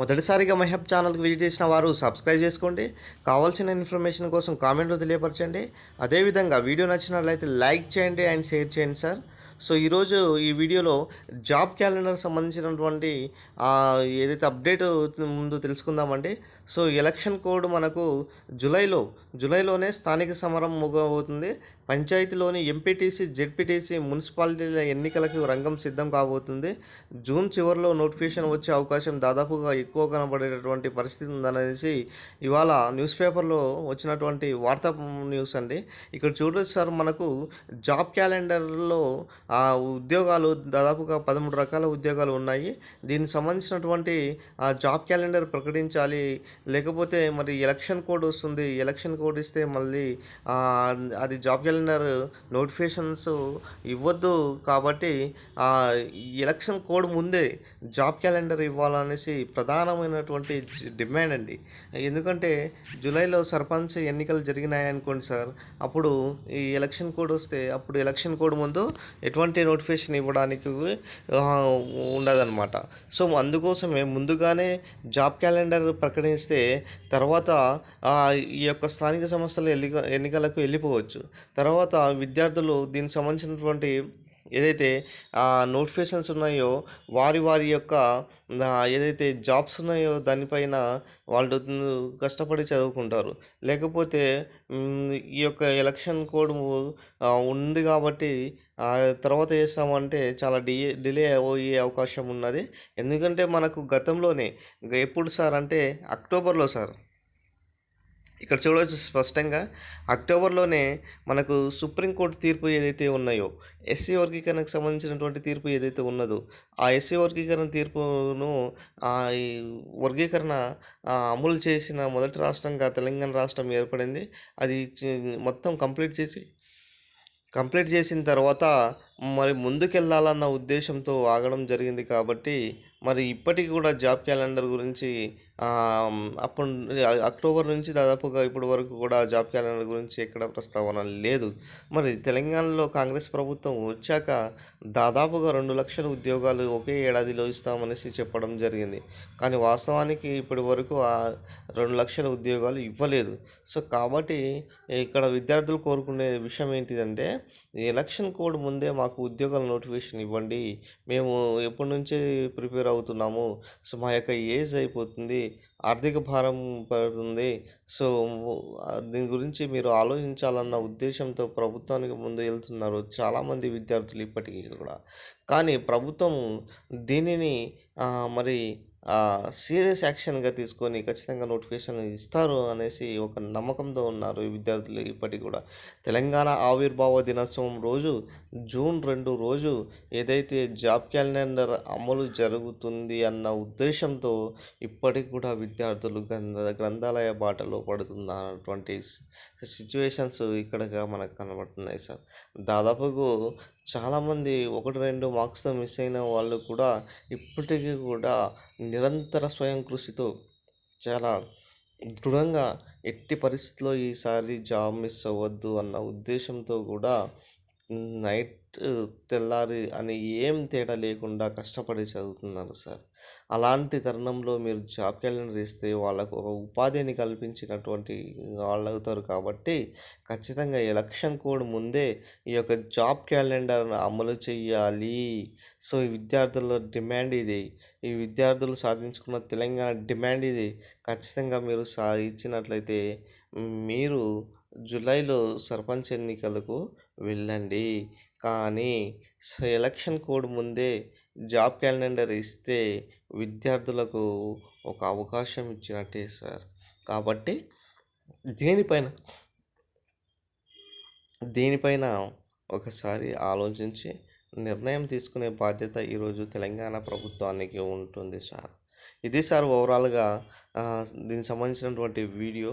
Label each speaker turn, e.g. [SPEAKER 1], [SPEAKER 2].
[SPEAKER 1] మొదటిసారిగా మహబ్ ఛానల్కి విజిట్ చేసిన వారు సబ్స్క్రైబ్ చేసుకోండి. కావాల్సిన ఇన్ఫర్మేషన్ కోసం కామెంట్లో తెలియపరచండి. అదేవిధంగా వీడియో నచ్చినట్లయితే లైక్ చేయండి అండ్ షేర్ చేయండి సార్. సో ఈరోజు ఈ వీడియోలో జాబ్ క్యాలెండర్ సంబంధించినటువంటి ఏదైతే అప్డేట్ ముందు తెలుసుకుందామండి. సో ఎలక్షన్ కోడ్ మనకు జూలైలో జూలైలోనే స్థానిక సమరం ముగబోతుంది పంచాయతీలోని ఎంపీటీసీ జెడ్పీటీసీ మున్సిపాలిటీల ఎన్నికలకు రంగం సిద్ధం కాబోతుంది. జూన్ చివరిలో నోటిఫికేషన్ వచ్చే అవకాశం దాదాపుగా ఎక్కువ కనబడేటటువంటి పరిస్థితి ఉందనేసి ఇవాళ న్యూస్ పేపర్లో వచ్చినటువంటి వార్తా న్యూస్ అండి. ఇక్కడ చూడొచ్చు సార్ మనకు జాబ్ క్యాలెండర్లో ఆ ఉద్యోగాలు దాదాపుగా పదమూడు రకాల ఉద్యోగాలు ఉన్నాయి. దీనికి సంబంధించినటువంటి ఆ జాబ్ క్యాలెండర్ ప్రకటించాలి. లేకపోతే మరి ఎలక్షన్ కోడ్ వస్తుంది. ఎలక్షన్ కోడ్ ఇస్తే మళ్ళీ అది జాబ్ క్యాలెండర్ నోటిఫికేషన్స్ ఇవ్వద్దు కాబట్టి ఆ, ఎలక్షన్ కోడ్ ముందే జాబ్ క్యాలెండర్ ఇవ్వాలనేసి ప్రధానమైనటువంటి డిమాండ్ అండి. ఎందుకంటే జూలైలో సర్పంచ్ ఎన్నికలు జరిగినాయి అనుకోండి సార్ అప్పుడు ఈ ఎలక్షన్ కోడ్ వస్తే అప్పుడు ఎలక్షన్ కోడ్ ముందు ఎటువంటి నోటిఫికేషన్ ఇవ్వడానికి ఉండదన్నమాట. సో అందుకోసమే ముందుగానే జాబ్ క్యాలెండర్ ప్రకటిస్తే తర్వాత ఈ యొక్క స్థానిక సంస్థల ఎన్నిక ఎన్నికలకు వెళ్ళిపోవచ్చు. తర్వాత విద్యార్థులు దీనికి సంబంధించినటువంటి ఏదైతే నోటిఫికేషన్స్ ఉన్నాయో వారి వారి యొక్క ఏదైతే జాబ్స్ ఉన్నాయో దానిపైన వాళ్ళు కష్టపడి చదువుకుంటారు. లేకపోతే ఈ యొక్క ఎలక్షన్ కోడ్ ఉంది కాబట్టి తర్వాత చేస్తామంటే చాలా డి డిలే అయ్యే అవకాశం ఉన్నది. ఎందుకంటే మనకు గతంలోనే ఎప్పుడు సార్ అంటే అక్టోబర్లో సార్. ఇక్కడ చూడవచ్చు స్పష్టంగా అక్టోబర్లోనే మనకు సుప్రీంకోర్టు తీర్పు ఏదైతే ఉన్నాయో ఎస్సీ వర్గీకరణకు సంబంధించినటువంటి తీర్పు ఏదైతే ఉన్నదో ఆ ఎస్సీ వర్గీకరణ తీర్పును ఆ ఈ వర్గీకరణ అమలు చేసిన మొదటి రాష్ట్రంగా తెలంగాణ రాష్ట్రం ఏర్పడింది. అది మొత్తం కంప్లీట్ చేసి కంప్లీట్ చేసిన తర్వాత మరి ముందుకెళ్ళాలన్న ఉద్దేశంతో ఆగడం జరిగింది కాబట్టి మరి ఇప్పటికి కూడా జాబ్ క్యాలెండర్ గురించి అప్పుడు అక్టోబర్ నుంచి దాదాపుగా ఇప్పటి వరకు కూడా జాబ్ క్యాలెండర్ గురించి ఎక్కడ ప్రస్తావన లేదు. మరి తెలంగాణలో కాంగ్రెస్ ప్రభుత్వం వచ్చాక దాదాపుగా రెండు లక్షల ఉద్యోగాలు ఒకే ఏడాదిలో ఇస్తామనేసి చెప్పడం జరిగింది. కానీ వాస్తవానికి ఇప్పటి వరకు ఆ రెండు లక్షల ఉద్యోగాలు ఇవ్వలేదు. సో కాబట్టి ఇక్కడ విద్యార్థులు కోరుకునే విషయం ఏంటిదంటే ఎలక్షన్ కోడ్ ముందే మాకు ఉద్యోగాల నోటిఫికేషన్ ఇవ్వండి. మేము ఎప్పటి నుంచే ప్రిపేర్ అవుతున్నాము. సో మా యొక్క ఏజ్ అయిపోతుంది. ఆర్థిక భారం పడుతుంది. సో దీని గురించి మీరు ఆలోచించాలన్న ఉద్దేశంతో ప్రభుత్వానికి ముందు వెళ్తున్నారు చాలామంది విద్యార్థులు ఇప్పటికీ కూడా. కానీ ప్రభుత్వం దీనిని మరి సీరియస్ యాక్షన్గా తీసుకొని ఖచ్చితంగా నోటిఫికేషన్ ఇస్తారు అనేసి ఒక నమ్మకంతో ఉన్నారు ఈ విద్యార్థులు ఇప్పటికి కూడా. తెలంగాణ ఆవిర్భావ దినోత్సవం రోజు జూన్ రెండు రోజు ఏదైతే జాబ్ క్యాలెండర్ అమలు జరుగుతుంది అన్న ఉద్దేశంతో ఇప్పటికి కూడా విద్యార్థులు గ్రంథ గ్రంథాలయ బాటలో పడుతున్నటువంటి సిచ్యువేషన్స్ ఇక్కడగా మనకు కనబడుతున్నాయి సార్. దాదాపుకు చాలామంది ఒకటి రెండు మార్క్స్తో మిస్ అయిన వాళ్ళు కూడా ఇప్పటికీ కూడా నిరంతర స్వయం కృషితో చాలా దృఢంగా ఎట్టి పరిస్థితిలో ఈసారి జాబ్ మిస్ అవ్వద్దు అన్న ఉద్దేశంతో కూడా నైట్ తెల్లారి అని ఏం తేడా లేకుండా కష్టపడి చదువుతున్నారు సార్. అలాంటి తరుణంలో మీరు జాబ్ క్యాలెండర్ ఇస్తే వాళ్ళకు ఒక ఉపాధిని కల్పించినటువంటి వాళ్ళు అవుతారు కాబట్టి ఖచ్చితంగా ఎలక్షన్ కోడ్ ముందే ఈ యొక్క జాబ్ క్యాలెండర్ను అమలు చేయాలి సో ఈ విద్యార్థుల డిమాండ్ ఇది. ఈ విద్యార్థులు సాధించుకున్న తెలంగాణ డిమాండ్ ఇది. ఖచ్చితంగా మీరు సా ఇచ్చినట్లయితే మీరు జూలైలో సర్పంచ్ ఎన్నికలకు వెళ్ళండి. కానీ ఎలక్షన్ కోడ్ ముందే జాబ్ క్యాలెండర్ ఇస్తే విద్యార్థులకు ఒక అవకాశం ఇచ్చినట్టే సార్. కాబట్టి దీనిపైన? దీనిపైన ఒకసారి ఆలోచించి నిర్ణయం తీసుకునే బాధ్యత ఈరోజు తెలంగాణ ప్రభుత్వానికి ఉంటుంది సార్. ఇది సార్ ఓవరాల్గా దీనికి సంబంధించినటువంటి వీడియో.